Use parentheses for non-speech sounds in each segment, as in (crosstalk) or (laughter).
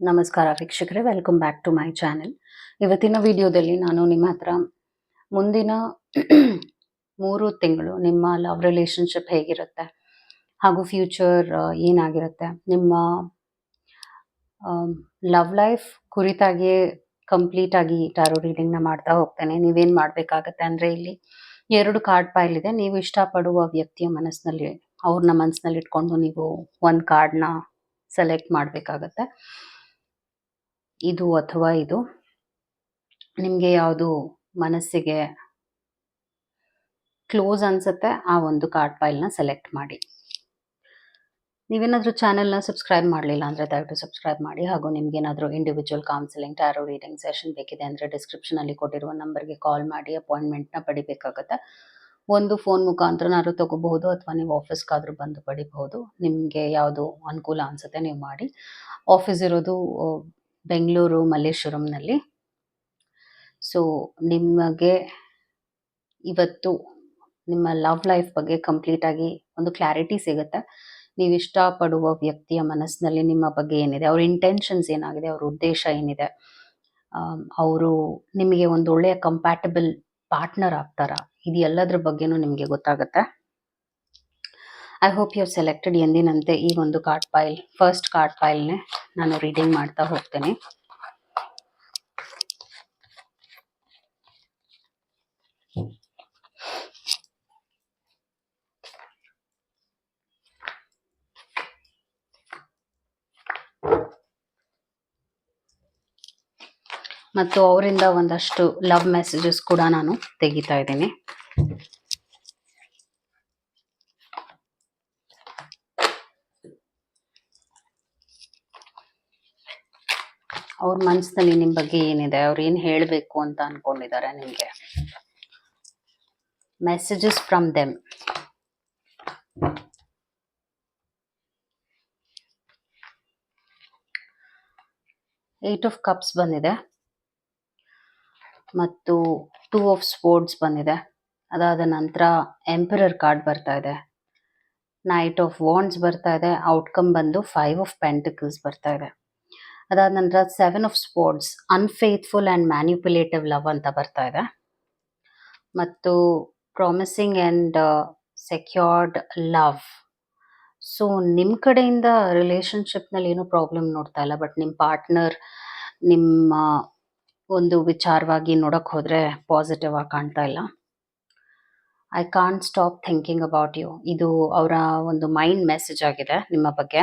ನಮಸ್ಕಾರ ವೀಕ್ಷಕರೇ welcome back to my channel ಇವತ್ತಿನ ವಿಡಿಯೋದಲ್ಲಿ ನಾನು ನಿಮ್ಮ ಹತ್ರ ಮುಂದಿನ (clears throat) ಮೂರು ತಿಂಗಳು ನಿಮ್ಮ ಲವ್ ರಿಲೇಷನ್ಶಿಪ್ ಹೇಗಿರುತ್ತೆ ಹಾಗೂ ಫ್ಯೂಚರ್ ಏನಾಗಿರುತ್ತೆ, ನಿಮ್ಮ ಲವ್ ಲೈಫ್ ಕುರಿತಾಗಿಯೇ ಕಂಪ್ಲೀಟ್ ಆಗಿ ಟ್ಯಾರೋ ರೀಡಿಂಗ್ನ ಮಾಡ್ತಾ ಹೋಗ್ತೇನೆ. ನೀವೇನು ಮಾಡಬೇಕಾಗತ್ತೆ ಅಂದರೆ ಇಲ್ಲಿ ಎರಡು ಕಾರ್ಡ್ ಪೈಲ್ ಇದೆ. ನೀವು ಇಷ್ಟಪಡುವ ವ್ಯಕ್ತಿಯ ಮನಸ್ಸಿನಲ್ಲಿ ಅವ್ರನ್ನ ಮನಸ್ಸಿನಲ್ಲಿ ಇಟ್ಕೊಂಡು ನೀವು ಒಂದು ಕಾರ್ಡ್ನ ಸೆಲೆಕ್ಟ್ ಮಾಡಬೇಕಾಗತ್ತೆ. ಇದು ಅಥವಾ ಇದು? ನಿಮಗೆ ಯಾವುದು ಮನಸ್ಸಿಗೆ ಕ್ಲೋಸ್ ಅನ್ಸುತ್ತೆ, ಆ ಒಂದು ಕಾರ್ಡ್ ಫೈಲ್ನ ಸೆಲೆಕ್ಟ್ ಮಾಡಿ. ನೀವೇನಾದರೂ ಚಾನೆಲ್ನ ಸಬ್ಸ್ಕ್ರೈಬ್ ಮಾಡಲಿಲ್ಲ ಅಂದರೆ ದಯವಿಟ್ಟು ಸಬ್ಸ್ಕ್ರೈಬ್ ಮಾಡಿ. ಹಾಗೂ ನಿಮ್ಗೆ ಏನಾದರೂ individual counselling tarot reading session ಬೇಕಿದೆ ಅಂದರೆ ಡಿಸ್ಕ್ರಿಪ್ಷನಲ್ಲಿ ಕೊಟ್ಟಿರುವ ನಂಬರ್ಗೆ ಕಾಲ್ ಮಾಡಿ ಅಪಾಯಿಂಟ್ಮೆಂಟ್ನ ಪಡಿಬೇಕಾಗತ್ತೆ. ಒಂದು ಫೋನ್ ಮುಖಾಂತರನಾದ್ರೂ ತಗೋಬಹುದು ಅಥವಾ ನೀವು ಆಫೀಸ್ಗಾದರೂ ಬಂದು ಪಡಿಬಹುದು. ನಿಮಗೆ ಯಾವುದು ಅನುಕೂಲ ಅನಿಸುತ್ತೆ ನೀವು ಮಾಡಿ. ಆಫೀಸ್ ಇರೋದು ಬೆಂಗಳೂರು, ಮಲ್ಲೇಶ್ವರಂನಲ್ಲಿ. ಸೊ ನಿಮಗೆ ಇವತ್ತು ನಿಮ್ಮ ಲವ್ ಲೈಫ್ ಬಗ್ಗೆ ಕಂಪ್ಲೀಟ್ ಆಗಿ ಒಂದು ಕ್ಲಾರಿಟಿ ಸಿಗುತ್ತೆ. ನೀವು ಇಷ್ಟಪಡುವ ವ್ಯಕ್ತಿಯ ಮನಸ್ಸಿನಲ್ಲಿ ನಿಮ್ಮ ಬಗ್ಗೆ ಏನಿದೆ, ಅವ್ರ ಇಂಟೆನ್ಷನ್ಸ್ ಏನಾಗಿದೆ, ಅವ್ರ ಉದ್ದೇಶ ಏನಿದೆ ಅವರು ನಿಮಗೆ ಒಂದು ಒಳ್ಳೆಯ ಕಂಪ್ಯಾಟಬಲ್ ಪಾರ್ಟ್ನರ್ ಆಗ್ತಾರಾ? ಇದು ಎಲ್ಲದ್ರ ಬಗ್ಗೆನೂ ನಿಮಗೆ ಗೊತ್ತಾಗುತ್ತೆ. ಐ ಹೋಪ್ ಯು ಸೆಲೆಕ್ಟೆಡ್ ಎಂದಿನಂತೆ ಈ ಒಂದು card pile first card pile ನಾನು ರೀಡಿಂಗ್ ಮಾಡ್ತಾ ಹೋಗ್ತೇನೆ. ಮತ್ತು ಅವರಿಂದ ಒಂದಷ್ಟು ಲವ್ ಮೆಸೇಜಸ್ ಕೂಡ ನಾನು ತೆಗಿತಾ ಇದ್ದೀನಿ. ಅವ್ರ ಮನಸ್ಸಿನಲ್ಲಿ ನಿಮ್ಮ ಬಗ್ಗೆ ಏನಿದೆ? ಅವ್ರು ಏನು ಹೇಳಬೇಕು ಅಂತ ಅನ್ಕೊಂಡಿದ್ದಾರೆ ನಿಮಗೆ? Messages from them eight of cups ಬಂದಿದೆ. ಮತ್ತು ಟೂ ಆಫ್ ಸ್ಪೋರ್ಟ್ಸ್ ಬಂದಿದೆ. ಅದಾದ ನಂತರ ಎಂಪರರ್ ಕಾರ್ಡ್ ಬರ್ತಾ ಇದೆ. ನೈಟ್ ಆಫ್ ವಾಂಡ್ಸ್ ಬರ್ತಾ ಇದೆ. ಔಟ್ಕಮ್ ಬಂದು ಫೈವ್ ಆಫ್ ಪೆಂಟಿಕಲ್ಸ್ ಬರ್ತಾ ಇದೆ. ಅದಾದ ನಂತರ seven of swords unfaithful and manipulative love ಅಂತ ಬರ್ತಾ ಇದೆ. ಮತ್ತು promising and secured love so ನಿಮ್ಮ ಕಡೆಯಿಂದ ರಿಲೇಷನ್ಶಿಪ್ನಲ್ಲಿ ಏನೂ ಪ್ರಾಬ್ಲಮ್ ನೋಡ್ತಾ ಇಲ್ಲ ಬಟ್ ನಿಮ್ಮ ಪಾರ್ಟ್ನರ್ ನಿಮ್ಮ ಒಂದು ವಿಚಾರವಾಗಿ ನೋಡೋಕ್ಕೆ ಹೋದರೆ ಪಾಸಿಟಿವ್ ಆಗಿ ಕಾಣ್ತಾ ಇಲ್ಲ. I can't stop thinking about you ಇದು ಅವರ ಒಂದು ಮೈಂಡ್ ಮೆಸೇಜ್ ಆಗಿದೆ ನಿಮ್ಮ ಬಗ್ಗೆ.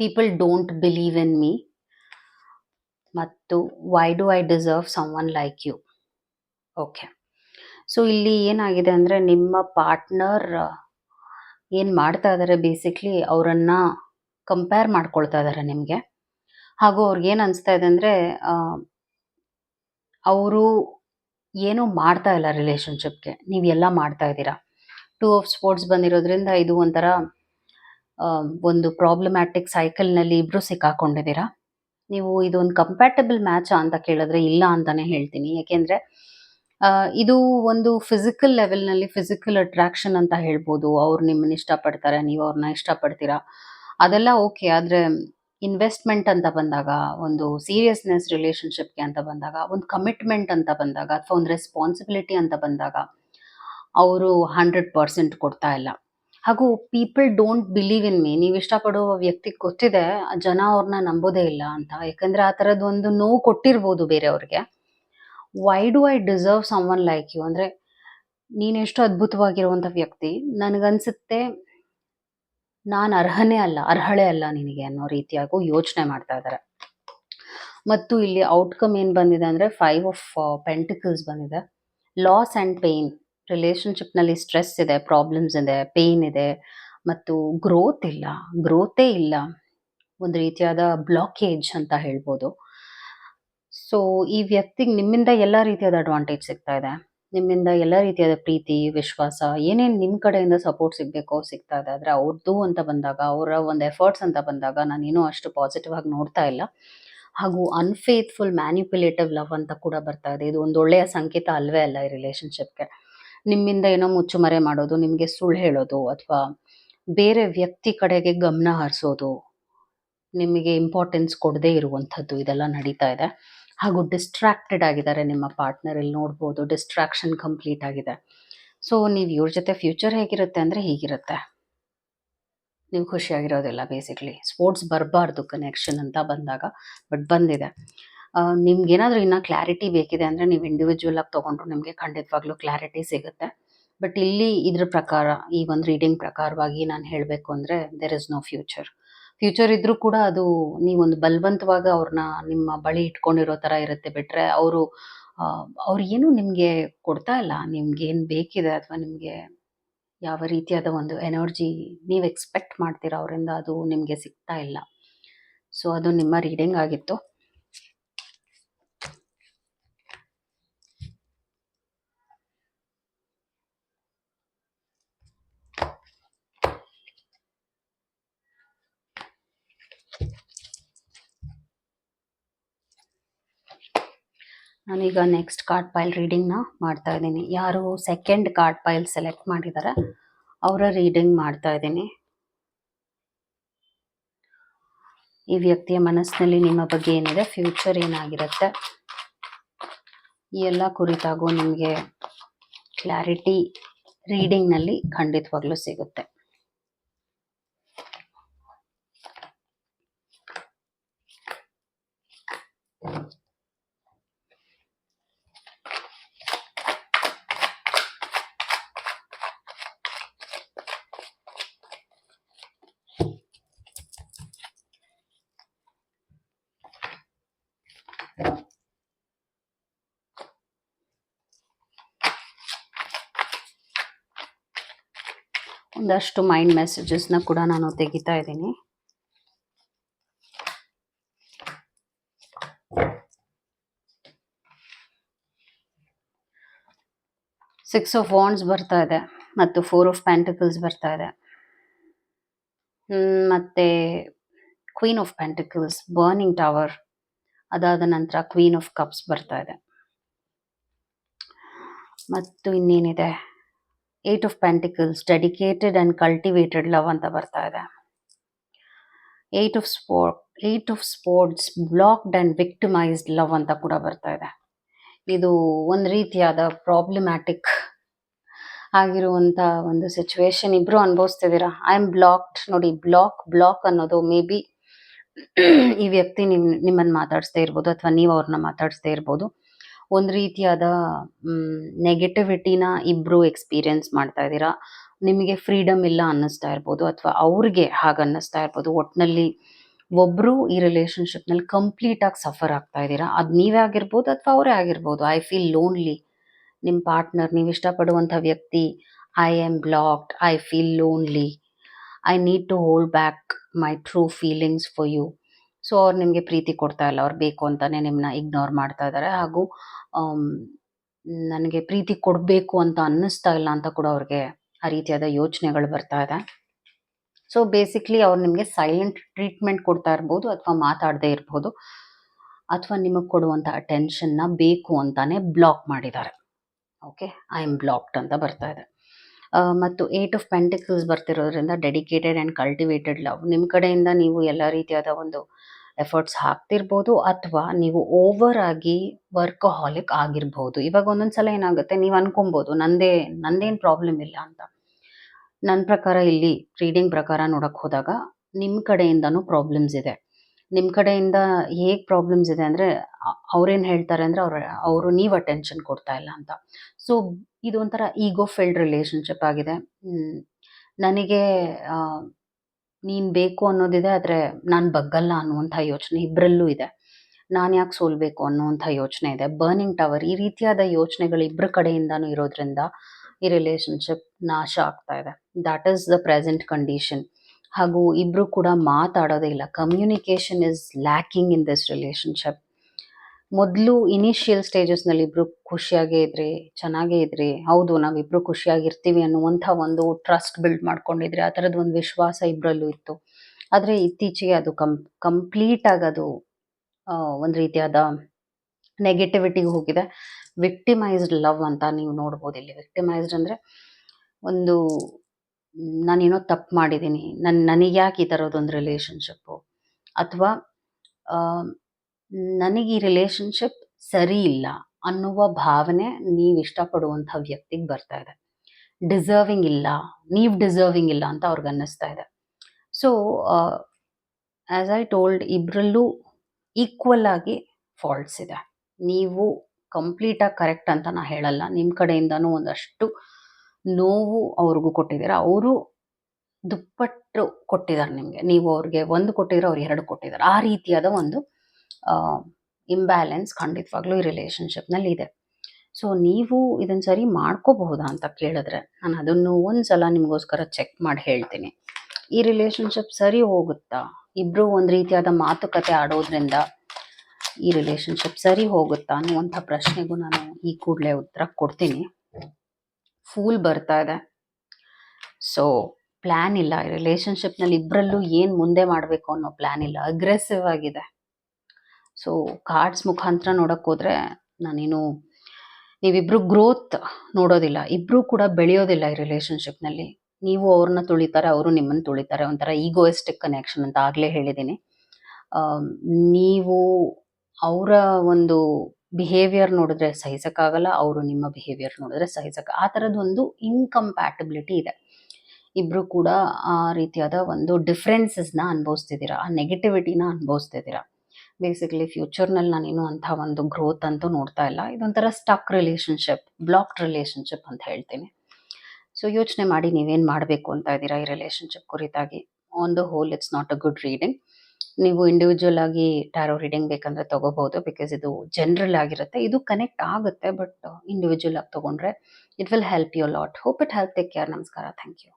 People don't believe in me ಮತ್ತು why do I deserve someone like you okay so ಇಲ್ಲಿ ಏನಾಗಿದೆ ಅಂದರೆ ನಿಮ್ಮ ಪಾರ್ಟ್ನರ್ ಏನು ಮಾಡ್ತಾ ಇದ್ದಾರೆ ಬೇಸಿಕ್ಲಿ ಅವರನ್ನ ಕಂಪೇರ್ ಮಾಡ್ಕೊಳ್ತಾ ಇದ್ದಾರೆ ನಿಮಗೆ. ಹಾಗೂ ಅವ್ರಿಗೆ ಏನು ಅನಿಸ್ತಾ ಇದೆ ಅಂದರೆ ಅವರು ಏನೂ ಮಾಡ್ತಾ ಇಲ್ಲ ರಿಲೇಶನ್ಶಿಪ್ಗೆ ನೀವೆಲ್ಲ ಮಾಡ್ತಾ ಇದ್ದೀರಾ. ಟೂ ಆಫ್ ಸ್ಪೋರ್ಟ್ಸ್ ಬಂದಿರೋದ್ರಿಂದ ಇದು ಒಂಥರ ಒಂದು ಪ್ರಾಬ್ಲಮ್ಯಾಟಿಕ್ ಸೈಕಲ್ನಲ್ಲಿ ಇಬ್ಬರು ಸಿಕ್ಕಾಕೊಂಡಿದ್ದೀರಾ? ನೀವು ಇದೊಂದು ಕಂಪ್ಯಾಟಬಲ್ ಮ್ಯಾಚ್ ಅಂತ ಕೇಳಿದ್ರೆ ಇಲ್ಲ ಅಂತಾನೆ ಹೇಳ್ತೀನಿ. ಯಾಕೆಂದ್ರೆ ಇದು ಒಂದು ಫಿಸಿಕಲ್ ಲೆವೆಲ್ನಲ್ಲಿ ಫಿಸಿಕಲ್ ಅಟ್ರಾಕ್ಷನ್ ಅಂತ ಹೇಳ್ಬೋದು. ಅವ್ರು ನಿಮ್ಮನ್ನ ಇಷ್ಟಪಡ್ತಾರೆ, ನೀವು ಅವ್ರನ್ನ ಇಷ್ಟಪಡ್ತೀರಾ? ಅದೆಲ್ಲ ಓಕೆ ಆದರೆ ಇನ್ವೆಸ್ಟ್ಮೆಂಟ್ ಅಂತ ಬಂದಾಗ, ಒಂದು ಸೀರಿಯಸ್ನೆಸ್ ರಿಲೇಶನ್ಶಿಪ್ಗೆ ಅಂತ ಬಂದಾಗ, ಒಂದು ಕಮಿಟ್ಮೆಂಟ್ ಅಂತ ಬಂದಾಗ, ಅಥವಾ ಒಂದು ರೆಸ್ಪಾನ್ಸಿಬಿಲಿಟಿ ಅಂತ ಬಂದಾಗ, ಅವರು ಹಂಡ್ರೆಡ್ ಪರ್ಸೆಂಟ್ ಕೊಡ್ತಾ ಇಲ್ಲ. ಹಾಗೂ people don't believe in me ನೀವು ಇಷ್ಟಪಡುವ ವ್ಯಕ್ತಿ ಗೊತ್ತಿದೆ, ಜನ ಅವ್ರನ್ನ ನಂಬೋದೇ ಇಲ್ಲ ಅಂತ. ಯಾಕಂದ್ರೆ ಆ ಥರದ್ದು ಒಂದು ನೋವು ಕೊಟ್ಟಿರ್ಬೋದು ಬೇರೆಯವ್ರಿಗೆ. Why do I deserve someone like you ಅಂದರೆ ನೀನೆಷ್ಟು ಅದ್ಭುತವಾಗಿರುವಂಥ ವ್ಯಕ್ತಿ. ನನಗನ್ಸುತ್ತೆ, ನಾನು ಅರ್ಹನೇ ಅಲ್ಲ, ಅರ್ಹಳೆ ಅಲ್ಲ ನಿನಗೆ ಅನ್ನೋ ರೀತಿಯಾಗೂ ಯೋಚನೆ ಮಾಡ್ತಾ ಇದ್ದಾರೆ ಮತ್ತು ಇಲ್ಲಿ ಔಟ್ಕಮ್ ಏನು ಬಂದಿದೆ ಅಂದರೆ ಫೈವ್ ಆಫ್ ಪೆಂಟಿಕಲ್ಸ್ ಬಂದಿದೆ. ಲಾಸ್ ಆ್ಯಂಡ್ ಪೇಯ್ನ್ ರಿಲೇಶನ್ಶಿಪ್ನಲ್ಲಿ ಸ್ಟ್ರೆಸ್ ಇದೆ ಪ್ರಾಬ್ಲಮ್ಸ್ ಇದೆ ಪೇಯ್ನ್ ಇದೆ ಮತ್ತು ಗ್ರೋತ್ ಇಲ್ಲ ಗ್ರೋತೇ ಇಲ್ಲ. ಒಂದು ರೀತಿಯಾದ ಬ್ಲಾಕೇಜ್ ಅಂತ ಹೇಳ್ಬೋದು. ಸೊ ಈ ವ್ಯಕ್ತಿಗೆ ನಿಮ್ಮಿಂದ ಎಲ್ಲ ರೀತಿಯಾದ ಅಡ್ವಾಂಟೇಜ್ ಸಿಗ್ತಾ ಇದೆ. ನಿಮ್ಮಿಂದ ಎಲ್ಲ ರೀತಿಯಾದ ಪ್ರೀತಿ, ವಿಶ್ವಾಸ, ಏನೇನು ನಿಮ್ಮ ಕಡೆಯಿಂದ ಸಪೋರ್ಟ್ ಸಿಗಬೇಕೋ ಸಿಗ್ತಾ ಇದೆ. ಆದರೆ ಅವ್ರದ್ದು ಅಂತ ಬಂದಾಗ, ಅವರ ಒಂದು ಎಫರ್ಟ್ಸ್ ಅಂತ ಬಂದಾಗ ನಾನೇನು ಅಷ್ಟು ಪಾಸಿಟಿವ್ ಆಗಿ ನೋಡ್ತಾ ಇಲ್ಲ. ಹಾಗೂ ಅನ್ಫೇತ್ಫುಲ್ ಮ್ಯಾನ್ಯುಪುಲೇಟಿವ್ ಲವ್ ಅಂತ ಕೂಡ ಬರ್ತಾ ಇದೆ. ಇದು ಒಂದು ಒಳ್ಳೆಯ ಸಂಕೇತ ಅಲ್ವೇ ಅಲ್ಲ ಈ ರಿಲೇಶನ್ಶಿಪ್ಗೆ ನಿಮ್ಮಿಂದ ಏನೋ ಮುಚ್ಚುಮರೆ ಮಾಡೋದು, ನಿಮಗೆ ಸುಳ್ಳು ಹೇಳೋದು ಅಥವಾ ಬೇರೆ ವ್ಯಕ್ತಿ ಕಡೆಗೆ ಗಮನ ಹರಿಸೋದು, ನಿಮಗೆ ಇಂಪಾರ್ಟೆನ್ಸ್ ಕೊಡದೇ ಇರುವಂಥದ್ದು ಇದೆಲ್ಲ ನಡೀತಾ ಇದೆ. ಹಾಗೂ ಡಿಸ್ಟ್ರಾಕ್ಟೆಡ್ ಆಗಿದ್ದಾರೆ ನಿಮ್ಮ ಪಾರ್ಟ್ನರ್ ಇಲ್ಲಿ ನೋಡ್ಬೋದು ಡಿಸ್ಟ್ರಾಕ್ಷನ್ ಕಂಪ್ಲೀಟ್ ಆಗಿದೆ. ಸೊ ನೀವು ಇವ್ರ ಜೊತೆ ಫ್ಯೂಚರ್ ಹೇಗಿರುತ್ತೆ ಅಂದರೆ ಹೀಗಿರುತ್ತೆ. ನೀವು ಖುಷಿಯಾಗಿರೋದಿಲ್ಲ ಬೇಸಿಕ್ಲಿ ಸ್ಪೋರ್ಟ್ಸ್ ಬರಬಾರ್ದು ಕನೆಕ್ಷನ್ ಅಂತ ಬಂದಾಗ ಬಟ್ ಬಂದಿದೆ. ನಿಮ್ಗೇನಾದರೂ ಇನ್ನ ಕ್ಲಾರಿಟಿ ಬೇಕಿದೆ ಅಂದ್ರೆ ನೀವು ಇಂಡಿವಿಜುವಲ್ ಆಗಿ ತಗೊಂಡ್ರು ನಿಮಗೆ ಖಂಡಿತವಾಗ್ಲೂ ಕ್ಲಾರಿಟಿ ಸಿಗುತ್ತೆ. ಬಟ್ ಇಲ್ಲಿ ಇದ್ರ ಪ್ರಕಾರ, ಈ ಒಂದು ರೀಡಿಂಗ್ ಪ್ರಕಾರವಾಗಿ ನಾನು ಹೇಳಬೇಕು ಅಂದ್ರೆ there is no future future ಇದ್ರೂ ಕೂಡ ಅದು ನೀವೊಂದು ಬಲವಂತವಾಗಿ ಅವ್ರನ್ನ ನಿಮ್ಮ ಬಳಿ ಇಟ್ಕೊಂಡಿರೋ ತರ ಇರುತ್ತೆ ಬಿಟ್ರೆ ಅವರು ಅವ್ರು ಏನು ನಿಮಗೆ ಕೊಡ್ತಾ ಇಲ್ಲ. ನಿಮ್ಗೆ ಏನು ಬೇಕಿದೆ ಅಥವಾ ನಿಮಗೆ ಯಾವ ರೀತಿಯಾದ ಒಂದು ಎನರ್ಜಿ ನೀವು ಎಕ್ಸ್ಪೆಕ್ಟ್ ಮಾಡ್ತೀರಾ ಅವರಿಂದ ಅದು ನಿಮಗೆ ಸಿಗ್ತಾ ಇಲ್ಲ. ಸೊ ಅದು ನಿಮ್ಮ ರೀಡಿಂಗ್ ಆಗಿತ್ತು. ನಾನೀಗ ನೆಕ್ಸ್ಟ್ ಕಾರ್ಡ್ ಪೈಲ್ ರೀಡಿಂಗ್ನ ಮಾಡ್ತಾ ಇದ್ದೀನಿ. ಯಾರು ಸೆಕೆಂಡ್ ಕಾರ್ಡ್ ಪೈಲ್ ಸೆಲೆಕ್ಟ್ ಮಾಡಿದ್ದಾರೆ ಅವರ ರೀಡಿಂಗ್ ಮಾಡ್ತಾ ಇದ್ದೀನಿ. ಈ ವ್ಯಕ್ತಿಯ ಮನಸ್ಸಿನಲ್ಲಿ ನಿಮ್ಮ ಬಗ್ಗೆ ಏನಿದೆ ಫ್ಯೂಚರ್ ಏನಾಗಿರುತ್ತೆ? ಈ ಎಲ್ಲ ಕುರಿತಾಗೂ ನಿಮಗೆ ಕ್ಲಾರಿಟಿ ರೀಡಿಂಗ್ನಲ್ಲಿ ಖಂಡಿತವಾಗ್ಲೂ ಸಿಗುತ್ತೆ. ಒಂದಷ್ಟು ಮೈಂಡ್ ಮೆಸೇಜಸ್ನ ಕೂಡ ನಾನು ತೆಗಿತಾ ಇದ್ದೀನಿ. ಸಿಕ್ಸ್ ಆಫ್ ವಾಂಡ್ಸ್ ಬರ್ತಾ ಇದೆ, ಮತ್ತು ಫೋರ್ ಆಫ್ ಪ್ಯಾಂಟಿಕಲ್ಸ್ ಬರ್ತಾ ಇದೆ. ಮತ್ತೆ queen of pentacles burning tower ಅದಾದ ನಂತರ ಕ್ವೀನ್ ಆಫ್ ಕಪ್ಸ್ ಬರ್ತಾ ಇದೆ. ಮತ್ತು ಇನ್ನೇನಿದೆ? Eight of pentacles dedicated and cultivated love ಅಂತ ಬರ್ತಾ ಇದೆ. Eight of swords eight of swords blocked and victimised love ಅಂತ ಕೂಡ ಬರ್ತಾ ಇದೆ. ಇದು ಒಂದು ರೀತಿಯಾದ ಪ್ರಾಬ್ಲಮ್ಯಾಟಿಕ್ ಆಗಿರುವಂಥ ಒಂದು ಸಿಚುವೇಶನ್ ಇಬ್ಬರು ಅನುಭವಿಸ್ತಿದ್ದೀರಾ? ಐ ಆಮ್ ಬ್ಲಾಕ್ಡ್ ನೋಡಿ ಬ್ಲಾಕ್ ಬ್ಲಾಕ್ ಅನ್ನೋದು ಮೇ ಬಿ ಈ ವ್ಯಕ್ತಿ ನಿಮ್ ನಿಮ್ಮನ್ನು ಮಾತಾಡಿಸ್ದೇ ಇರ್ಬೋದು ಅಥವಾ ನೀವು ಅವ್ರನ್ನ ಮಾತಾಡಿಸ್ದೇ ಇರ್ಬೋದು. ಒಂದು ರೀತಿಯಾದ ನೆಗೆಟಿವಿಟಿನ ಇಬ್ಬರು ಎಕ್ಸ್ಪೀರಿಯನ್ಸ್ ಮಾಡ್ತಾ ಇದ್ದೀರಾ? ನಿಮಗೆ ಫ್ರೀಡಮ್ ಇಲ್ಲ ಅನ್ನಿಸ್ತಾ ಇರ್ಬೋದು ಅಥವಾ ಅವ್ರಿಗೆ ಹಾಗೆ ಅನ್ನಿಸ್ತಾ ಇರ್ಬೋದು? ಒಟ್ಟಿನಲ್ಲಿ ಒಬ್ಬರು ಈ ರಿಲೇಷನ್ಶಿಪ್ನಲ್ಲಿ ಕಂಪ್ಲೀಟಾಗಿ ಸಫರ್ ಆಗ್ತಾ ಇದ್ದೀರಾ? ಅದು ನೀವೇ ಆಗಿರ್ಬೋದು ಅಥವಾ ಅವರೇ ಆಗಿರ್ಬೋದು? ಐ ಫೀಲ್ ಲೋನ್ಲಿ ನಿಮ್ಮ ಪಾರ್ಟ್ನರ್ ನೀವು ಇಷ್ಟಪಡುವಂಥ ವ್ಯಕ್ತಿ I am blocked I feel lonely I need to hold back my true feelings for you so ಅವ್ರು ನಿಮಗೆ ಪ್ರೀತಿ ಕೊಡ್ತಾ ಇಲ್ಲ, ಅವ್ರು ಬೇಕು ಅಂತಾನೆ ನಿಮ್ಮನ್ನ ಇಗ್ನೋರ್ ಮಾಡ್ತಾ ಇದ್ದಾರೆ ಹಾಗೂ ನನಗೆ ಪ್ರೀತಿ ಕೊಡಬೇಕು ಅಂತ ಅನ್ನಿಸ್ತಾ ಇಲ್ಲ ಅಂತ ಕೂಡ ಅವ್ರಿಗೆ ಆ ರೀತಿಯಾದ ಯೋಚನೆಗಳು ಬರ್ತಾ ಇದೆ. ಸೊ ಬೇಸಿಕ್ಲಿ ಅವ್ರು ನಿಮಗೆ ಸೈಲೆಂಟ್ ಟ್ರೀಟ್ಮೆಂಟ್ ಕೊಡ್ತಾ ಇರ್ಬೋದು ಅಥವಾ ಮಾತಾಡದೇ ಇರ್ಬೋದು ಅಥವಾ ನಿಮಗೆ ಕೊಡುವಂಥ ಅಟೆನ್ಷನ್ನ ಬೇಕು ಅಂತಾನೆ ಬ್ಲಾಕ್ ಮಾಡಿದ್ದಾರೆ. ಓಕೆ ಐ ಆಮ್ ಬ್ಲಾಕ್ಡ್ ಅಂತ ಬರ್ತಾ ಇದೆ. ಮತ್ತು ಏಟ್ ಆಫ್ ಪೆಂಟಿಕಲ್ಸ್ ಬರ್ತಿರೋದ್ರಿಂದ ಡೆಡಿಕೇಟೆಡ್ ಆ್ಯಂಡ್ ಕಲ್ಟಿವೇಟೆಡ್ ಲವ್ ನಿಮ್ಮ ಕಡೆಯಿಂದ ನೀವು ಎಲ್ಲ ರೀತಿಯಾದ ಒಂದು ಎಫರ್ಟ್ಸ್ ಹಾಕ್ತಿರ್ಬೋದು ಅಥವಾ ನೀವು ಓವರ್ ಆಗಿ ವರ್ಕಹಾಲಿಕ್ ಆಗಿರ್ಬೋದು. ಇವಾಗ ಒಂದೊಂದ್ಸಲ ಏನಾಗುತ್ತೆ? ನೀವು ಅನ್ಕೊಬೋದು, ನಂದೇ, ನಂದೇನು ಪ್ರಾಬ್ಲಮ್ ಇಲ್ಲ ಅಂತ. ನನ್ನ ಪ್ರಕಾರ ಇಲ್ಲಿ ರೀಡಿಂಗ್ ಪ್ರಕಾರ ನೋಡೋಕ್ಕೆ ಹೋದಾಗ ನಿಮ್ಮ ಕಡೆಯಿಂದನೂ ಪ್ರಾಬ್ಲಮ್ಸ್ ಇದೆ. ನಿಮ್ಮ ಕಡೆಯಿಂದ ಹೇಗೆ ಪ್ರಾಬ್ಲಮ್ಸ್ ಇದೆ ಅಂದರೆ, ಅವ್ರೇನು ಹೇಳ್ತಾರೆ ಅಂದರೆ ಅವ್ರ, ಅವರು ನೀವು ಅಟೆನ್ಷನ್ ಕೊಡ್ತಾ ಇಲ್ಲ ಅಂತ. ಸೊ, ಇದೊಂಥರ ಈಗೋ ಫಿಲ್ಡ್ ರಿಲೇಷನ್ಶಿಪ್ ಆಗಿದೆ. ನನಗೆ ನೀನು ಬೇಕು ಅನ್ನೋದಿದೆ, ಆದರೆ ನಾನು ಬಗ್ಗಲ್ಲ ಅನ್ನುವಂಥ ಯೋಚನೆ ಇಬ್ಬರಲ್ಲೂ ಇದೆ. ನಾನು ಯಾಕೆ ಸೋಲ್ಬೇಕು ಅನ್ನುವಂಥ ಯೋಚನೆ ಇದೆ. ಬರ್ನಿಂಗ್ ಟವರ್ ಈ ರೀತಿಯಾದ ಯೋಚನೆಗಳು ಇಬ್ಬರ ಕಡೆಯಿಂದನೂ ಇರೋದ್ರಿಂದ ಈ ರಿಲೇಶನ್ಶಿಪ್ ನಾಶ ಆಗ್ತಾ ಇದೆ. That is the present condition ಹಾಗೂ ಇಬ್ರು ಕೂಡ ಮಾತಾಡೋದೇ ಇಲ್ಲ. Communication is lacking in this relationship ಮೊದಲು ಇನಿಷಿಯಲ್ ಸ್ಟೇಜಸ್ನಲ್ಲಿ ಇಬ್ರು ಖುಷಿಯಾಗೇ ಇದ್ರೆ, ಚೆನ್ನಾಗೇ ಇದ್ರೆ, ಹೌದು, ನಾವಿಬ್ರು ಖುಷಿಯಾಗಿರ್ತೀವಿ ಅನ್ನುವಂಥ ಒಂದು ಟ್ರಸ್ಟ್ ಬಿಲ್ಡ್ ಮಾಡ್ಕೊಂಡಿದ್ರೆ ಆ ಥರದ್ದು ಒಂದು ವಿಶ್ವಾಸ ಇಬ್ಬರಲ್ಲೂ ಇತ್ತು. ಆದರೆ ಇತ್ತೀಚೆಗೆ ಅದು ಕಂ ಕಂಪ್ಲೀಟ್ ಆಗಿ ಅದು ಒಂದು ರೀತಿಯಾದ ನೆಗೆಟಿವಿಟಿಗೆ ಹೋಗಿದೆ. ವಿಕ್ಟಿಮೈಸ್ಡ್ ಲವ್ ಅಂತ ನೀವು ನೋಡ್ಬೋದು ಇಲ್ಲಿ. ವಿಕ್ಟಿಮೈಸ್ಡ್ ಅಂದರೆ ಒಂದು, ನಾನೇನೋ ತಪ್ಪು ಮಾಡಿದ್ದೀನಿ ನನ್ನ ನನಗೆ ಯಾಕೆ ಈ ಥರದೊಂದು ರಿಲೇಷನ್ಶಿಪ್ಪು ಅಥವಾ ನನಗೆ ಈ ರಿಲೇಶನ್ಶಿಪ್ ಸರಿ ಇಲ್ಲ ಅನ್ನುವ ಭಾವನೆ ನೀವು ಇಷ್ಟಪಡುವಂಥ ವ್ಯಕ್ತಿಗೆ ಬರ್ತಾ ಇದೆ. ಡಿಸರ್ವಿಂಗ್ ಇಲ್ಲ, ನೀವು ಡಿಸರ್ವಿಂಗ್ ಇಲ್ಲ ಅಂತ ಅವ್ರಿಗೆ ಅನ್ನಿಸ್ತಾ ಇದೆ. ಸೊ ಆ್ಯಸ್ ಐ ಟೋಲ್ಡ್ ಇಬ್ಬರಲ್ಲೂ ಈಕ್ವಲ್ ಆಗಿ ಫಾಲ್ಟ್ಸ್ ಇದೆ. ನೀವು ಕಂಪ್ಲೀಟಾಗಿ ಕರೆಕ್ಟ್ ಅಂತ ನಾನು ಹೇಳಲ್ಲ. ನಿಮ್ಮ ಕಡೆಯಿಂದನೂ ಒಂದಷ್ಟು ನೋವು ಅವ್ರಿಗೂ ಕೊಟ್ಟಿದ್ದೀರಾ. ಅವರು ದುಪ್ಪಟ್ಟು ಕೊಟ್ಟಿದ್ದಾರೆ ನಿಮಗೆ. ನೀವು ಅವ್ರಿಗೆ ಒಂದು ಕೊಟ್ಟಿದ್ರೆ ಅವ್ರು ಎರಡು ಕೊಟ್ಟಿದ್ದಾರೆ. ಆ ರೀತಿಯಾದ ಒಂದು ಇಂಬ್ಯಾಲೆನ್ಸ್ ಖಂಡಿತವಾಗ್ಲೂ ಈ ರಿಲೇಷನ್ಶಿಪ್ನಲ್ಲಿ ಇದೆ. ಸೊ ನೀವು ಇದನ್ನ ಸರಿ ಮಾಡ್ಕೋಬಹುದಾ ಅಂತ ಕೇಳಿದ್ರೆ ನಾನು ಅದನ್ನು ಒಂದ್ಸಲ ನಿಮಗೋಸ್ಕರ ಚೆಕ್ ಮಾಡಿ ಹೇಳ್ತೀನಿ. ಈ ರಿಲೇಶನ್ಶಿಪ್ ಸರಿ ಹೋಗುತ್ತಾ? ಇಬ್ರು ಒಂದು ರೀತಿಯಾದ ಮಾತುಕತೆ ಆಡೋದ್ರಿಂದ ಈ ರಿಲೇಶನ್ಶಿಪ್ ಸರಿ ಹೋಗುತ್ತಾ ಅನ್ನುವಂಥ ಪ್ರಶ್ನೆಗೂ ನಾನು ಈ ಕೂಡಲೇ ಉತ್ತರ ಕೊಡ್ತೀನಿ. ಫೂಲ್ ಬರ್ತಾ ಇದೆ. ಸೊ ಪ್ಲ್ಯಾನ್ ಇಲ್ಲ. ರಿಲೇಶನ್ಶಿಪ್ನಲ್ಲಿ ಇಬ್ಬರಲ್ಲೂ ಏನು ಮುಂದೆ ಮಾಡಬೇಕು ಅನ್ನೋ ಪ್ಲ್ಯಾನ್ ಇಲ್ಲ. ಅಗ್ರೆಸಿವ್ ಆಗಿದೆ. ಸೊ ಕಾರ್ಡ್ಸ್ ಮುಖಾಂತರ ನೋಡಕ್ ಹೋದ್ರೆ ನಾನೇನು ನೀವಿಬ್ರು ಗ್ರೋತ್ ನೋಡೋದಿಲ್ಲ. ಇಬ್ರು ಕೂಡ ಬೆಳೆಯೋದಿಲ್ಲ ಈ ರಿಲೇಶನ್ಶಿಪ್ನಲ್ಲಿ ನೀವು ಅವ್ರನ್ನ ತುಳಿತಾರೆ, ಅವರು ನಿಮ್ಮನ್ನು ತುಳಿತಾರೆ. ಒಂಥರ ಈಗೋಯಿಸ್ಟಿಕ್ ಕನೆಕ್ಷನ್ ಅಂತ ಆಗಲೇ ಹೇಳಿದ್ದೀನಿ. ನೀವು ಅವರ ಒಂದು ಬಿಹೇವಿಯರ್ ನೋಡಿದ್ರೆ ಸಹಿಸೋಕ್ಕಾಗಲ್ಲ, ಅವರು ನಿಮ್ಮ ಬಿಹೇವಿಯರ್ ನೋಡಿದ್ರೆ ಸಹಿಸಕ್ಕೆ ಆ ಥರದ್ದೊಂದು ಇನ್ಕಂಪ್ಯಾಟಬಿಲಿಟಿ ಇದೆ. ಇಬ್ರು ಕೂಡ ಆ ರೀತಿಯಾದ ಒಂದು ಡಿಫ್ರೆನ್ಸಸ್ನ ಅನುಭವಿಸ್ತಿದ್ದೀರಾ? ಆ ನೆಗೆಟಿವಿಟಿನ ಅನುಭವಿಸ್ತಿದ್ದೀರಾ? ಬೇಸಿಕಲಿ ಫ್ಯೂಚರ್ನಲ್ಲಿ ನಾನೇನು ಅಂಥ ಒಂದು ಗ್ರೋತ್ ಅಂತೂ ನೋಡ್ತಾ ಇಲ್ಲ. ಇದೊಂಥರ ಸ್ಟಕ್ ರಿಲೇಶನ್ಶಿಪ್ ಬ್ಲಾಕ್ಡ್ ರಿಲೇಶನ್ಶಿಪ್ ಅಂತ ಹೇಳ್ತೀನಿ. ಸೊ ಯೋಚನೆ ಮಾಡಿ ನೀವೇನು ಮಾಡಬೇಕು ಅಂತ ಇದ್ದೀರಾ ಈ ರಿಲೇಶನ್ಶಿಪ್ ಕುರಿತಾಗಿ? On the whole it's not a good reading ನೀವು ಇಂಡಿವಿಜುವಲ್ ಆಗಿ ಟ್ಯಾರೋ ರೀಡಿಂಗ್ ಬೇಕಂದ್ರೆ ತಗೋಬಹುದು ಬಿಕಾಸ್ ಇದು ಜನರಲ್ ಆಗಿರುತ್ತೆ. ಇದು ಕನೆಕ್ಟ್ ಆಗುತ್ತೆ ಬಟ್ ಇಂಡಿವಿಜುವಲ್ ಆಗಿ ತಗೊಂಡ್ರೆ it will help you lot hope it help take care ನಮಸ್ಕಾರ. Thank you